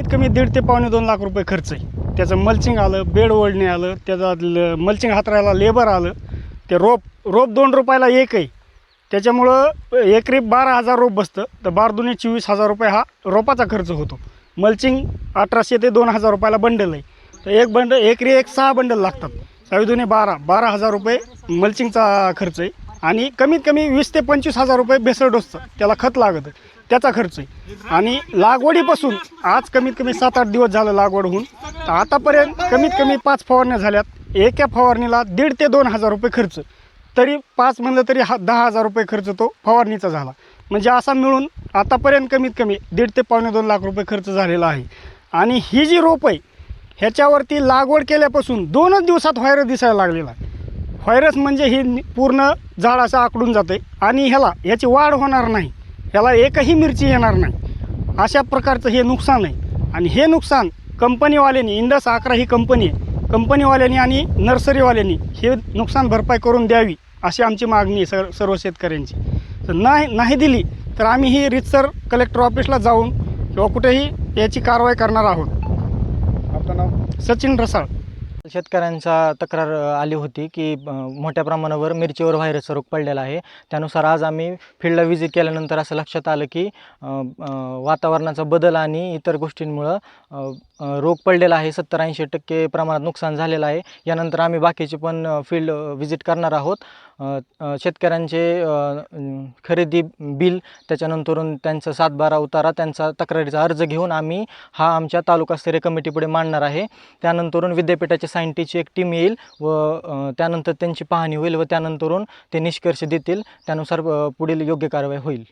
कमीत कमी दीड ते पावणे दोन लाख रुपये खर्च आहे. त्याचं मल्चिंग आलं बेड ओढणे आलं त्याचं मल्चिंग हातरायला लेबर आलं. ते रोप रोप दोन रुपयाला एक आहे. त्याच्यामुळं एकरी बारा हजार रोप बसतं. तर बारा दुने चोवीस हजार रुपये हा रोपाचा खर्च होतो. मल्चिंग अठराशे ते दोन हजार रुपयाला बंडल आहे. तर एक बंडल एकरी एक सहा बंडल लागतात. सहावी दोन्ही बारा बारा हजार रुपये मल्चिंगचा खर्च आहे. आणि कमीत कमी वीस ते पंचवीस हजार रुपये भेसळ डोसचं. त्याला खत लागतं. त्याचा खर्च आहे. आणि लागवडीपासून आज कमीत कमी सात आठ दिवस झालं लागवड होऊन तर आतापर्यंत कमीत कमी पाच फवारण्या झाल्यात. एका फवारणीला दीड ते दोन हजार रुपये खर्च. तरी पाच म्हणलं तरी हा दहा हजार रुपये खर्च तो फवारणीचा झाला. म्हणजे असा मिळून आतापर्यंत कमीत कमी दीड ते पावणे दोन लाख रुपये खर्च झालेला आहे. आणि ही जी रोप आहे ह्याच्यावरती लागवड केल्यापासून दोनच दिवसात व्हायरस दिसायला लागलेला आहे. व्हायरस म्हणजे ही पूर्ण झाड असं आकडून जाते आणि ह्याला ह्याची वाढ होणार नाही. ह्याला एकही मिरची येणार नाही. अशा प्रकारचं हे नुकसान आहे. आणि हे नुकसान कंपनीवाल्यांनी इंडस अकरा ही कंपनी आहे. कंपनीवाल्यांनी आणि नर्सरीवाल्यांनी हे नुकसान भरपाई करून द्यावी अशी आमची मागणी आहे सर सर्व शेतकऱ्यांची. तर नाही नाही दिली तर आम्ही ही रितसर कलेक्टर ऑफिसला जाऊन किंवा कुठेही याची कारवाई करणार आहोत. आपलं नाव? सचिन रसाळ. शेतकऱ्यांचा तक्रार आली होती की मोठ्या प्रमाणावर मिरचीवर व्हायरसचा रोग पडलेला आहे. त्यानुसार आज आम्ही फील्डला व्हिजिट केल्यानंतर असं लक्षात आलं की वातावरणाचा बदल आणि इतर गोष्टींमुळं रोग पडलेला आहे सत्तर ऐंशी टक्के प्रमाणात नुकसान झालेलं आहे. यानंतर आम्ही बाकीचे पण फील्ड व्हिजिट करणार आहोत. शेतकऱ्यांचे खरेदी बिल त्याच्यानंतरून त्यांचा सातबारा उतारा त्यांचा तक्रारीचा अर्ज घेऊन आम्ही हा आमच्या तालुकास्तरीय कमिटीपुढे मांडणार आहे. त्यानंतरून विद्यापीठाच्या सायंटिस्टची एक टीम येईल व त्यानंतर त्यांची पाहणी होईल व त्यानंतरून ते निष्कर्ष देतील. त्यानुसार पुढील योग्य कारवाई होईल.